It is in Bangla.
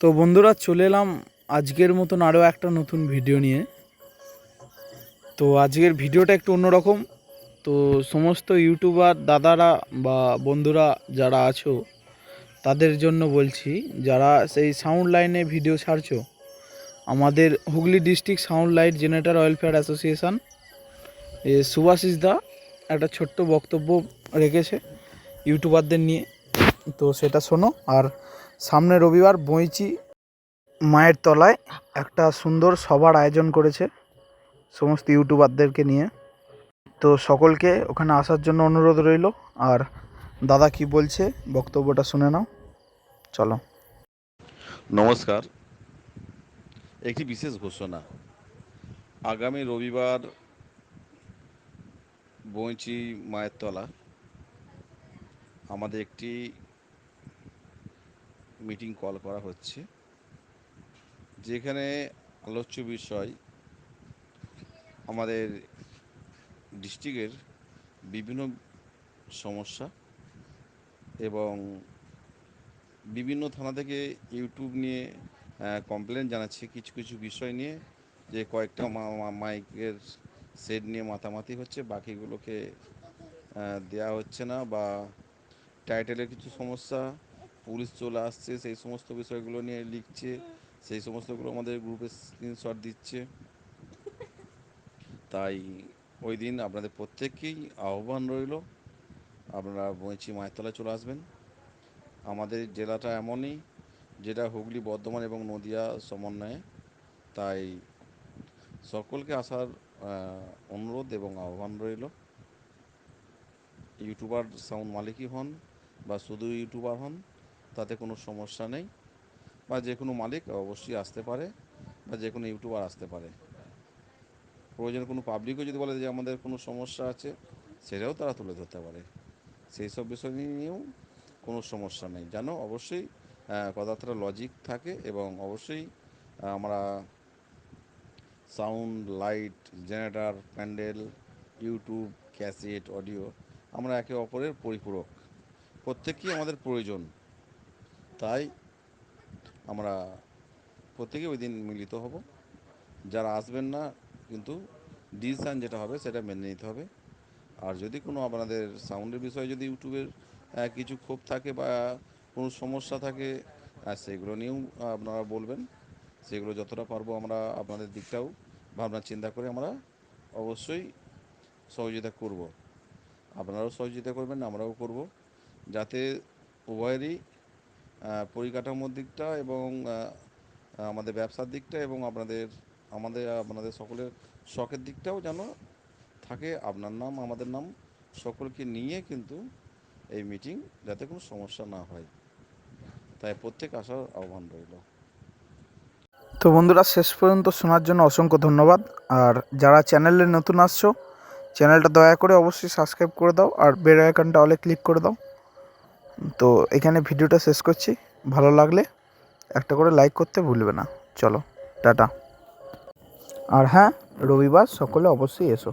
তো বন্ধুরা, চলে এলাম আজকের মতন আরও একটা নতুন ভিডিও নিয়ে। তো আজকের ভিডিওটা একটু অন্যরকম। তো সমস্ত ইউটিউবার দাদারা বা বন্ধুরা যারা আছো, তাদের জন্য বলছি, যারা সেই সাউন্ড লাইনে ভিডিও ছাড়ছো, আমাদের Hooghly district sound light generator welfare association এ সুভাশিস দা একটা ছোট্ট বক্তব্য রেখেছে ইউটিউবারদের নিয়ে। তো সেটা শোনো। আর সামনে রবিবার বইচি মায়ের তলায় একটা সুন্দর সভার আয়োজন করেছে সমস্ত ইউটিউবারদেরকে নিয়ে। তো সকলকে ওখানে আসার জন্য অনুরোধ রইল। আর দাদা কি বলছে বক্তব্যটা শুনে নাও। চলো। নমস্কার। একটি বিশেষ ঘোষণা। আগামী রবিবার বইচি মায়ের তলা। আমাদের একটি মিটিং কল করা হচ্ছে, যেখানে আলোচ্য বিষয় আমাদের ডিস্ট্রিক্টের বিভিন্ন সমস্যা এবং বিভিন্ন থানা থেকে ইউটিউব নিয়ে কমপ্লেন জানাচ্ছে, কিছু কিছু বিষয় নিয়ে যে কয়েকটা মাইকের সেট নিয়ে মাতামাতি হচ্ছে, বাকিগুলোকে দেয়া হচ্ছে না বা টাইটেলের কিছু সমস্যা পুলিশ চলে আসছে, সেই সমস্ত বিষয়গুলো নিয়ে লিখছে, সেই সমস্তগুলো আমাদের গ্রুপে স্ক্রিনশট দিচ্ছে। তাই ওই দিন আপনাদের প্রত্যেককেই আহ্বান রইল, আপনারা বইচি মায়ের তলায় চলে আসবেন। আমাদের জেলাটা এমনই, যেটা হুগলি, বর্ধমান এবং নদিয়া সমন্বয়ে। তাই সকলকে আসার অনুরোধ এবং আহ্বান রইল। ইউটিউবার সাউন্ড মালিকই হন বা শুধু ইউটিউবার হন তাতে কোনো সমস্যা নেই। বা যে কোনো মালিক অবশ্যই আসতে পারে বা যে কোনো ইউটিউবার আসতে পারে। প্রয়োজনে কোনো পাবলিকও যদি বলে যে আমাদের কোনো সমস্যা আছে, সেটাও তারা তুলে ধরতে পারে। সেই সব বিষয় নিয়েও কোনো সমস্যা নেই। যেন অবশ্যই কথাবার্তা লজিক থাকে এবং অবশ্যই আমরা sound light generator pandal YouTube cassette audio আমরা একে অপরের পরিপূরক। প্রত্যেককেই আমাদের প্রয়োজন। তাই আমরা প্রত্যেকে ওই দিন মিলিত হব। যারা আসবেন না, কিন্তু ডিসিশান যেটা হবে সেটা মেনে নিতে হবে। আর যদি কোনো আপনাদের সাউন্ডের বিষয়ে যদি ইউটিউবের কিছু ক্ষোভ থাকে বা কোনো সমস্যা থাকে সেগুলো নিয়েও আপনারা বলবেন। সেগুলো যতটা পারব আমরা আপনাদের দিকটাও ভাবনা চিন্তা করে আমরা অবশ্যই সহযোগিতা করব। আপনারাও সহযোগিতা করবেন, আমরাও করব। যাতে উভয়েরই পরিকাঠামোর দিকটা এবং আমাদের ব্যবসার দিকটা এবং আপনাদের, আমাদের, আপনাদের সকলের শখের দিকটাও যেন থাকে। আপনার নাম, আমাদের নাম সকলকে নিয়ে কিন্তু এই মিটিং যাতে কোনো সমস্যা না হয়। তাই প্রত্যেক আসার আহ্বান রইল। তো বন্ধুরা, শেষ পর্যন্ত শোনার জন্য অসংখ্য ধন্যবাদ। আর যারা চ্যানেলে নতুন আসছো, চ্যানেলটা দয়া করে অবশ্যই সাবস্ক্রাইব করে দাও আর বেল আইকনটা অলে ক্লিক করে দাও। তো এখানে ভিডিওটা শেষ করছি। ভালো লাগলে একটা করে লাইক করতে ভুলবে না। চলো, টাটা। আর হ্যাঁ রবিবার সকলে অবশ্যই এসো।